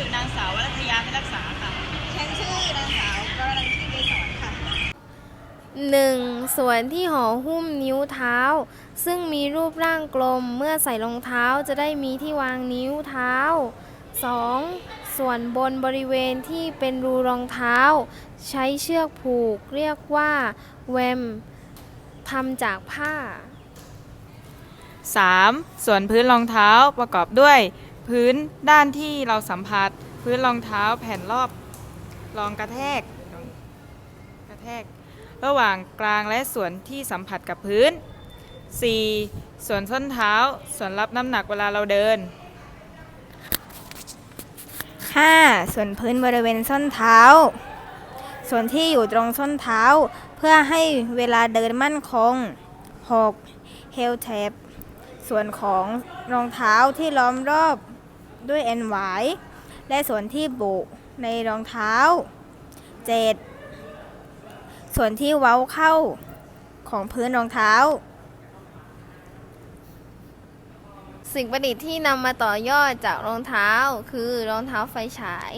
ื่อนางสาววรัทยาพิรักษาค่ะฉันชื่อนางสาวกรณันทีเกษรค่ะหนึ่งส่วนที่ห่อหุ้มนิ้วเท้า ซึ่งมีรูปร่างกลมเมื่อใส่รองเท้าจะได้มีที่วางนิ้วเท้า 2. ส่วนบนบริเวณที่เป็นรูรองเท้า ใช้เชือกผูกเรียกว่าแวมทำจากผ้า 3. ส่วนพื้นรองเท้าประกอบด้วย พื้นด้านที่เราสัมผัส พื้นรองเท้าแผ่นรอบรองกระแทกกระแทก ระหว่างกลางและส่วนที่สัมผัสกับพื้น 4. ส่วนส้นเท้า ส่วนรับน้ำหนักเวลาเราเดิน 5. ส่วนพื้นบริเวณส้นเท้า ส่วนที่อยู่ตรงส้นเท้า เพื่อให้เวลาเดินมั่นคง 6. heel tab ส่วนของรองเท้าที่ล้อมรอบ ด้วยแอนไวและส่วนที่บุในรองเท้า 7. ส่วนที่เว้าเข้าของพื้นรองเท้า สิ่งประดิษฐ์ที่นำมาต่อยอดจากรองเท้าคือรองเท้าไฟฉาย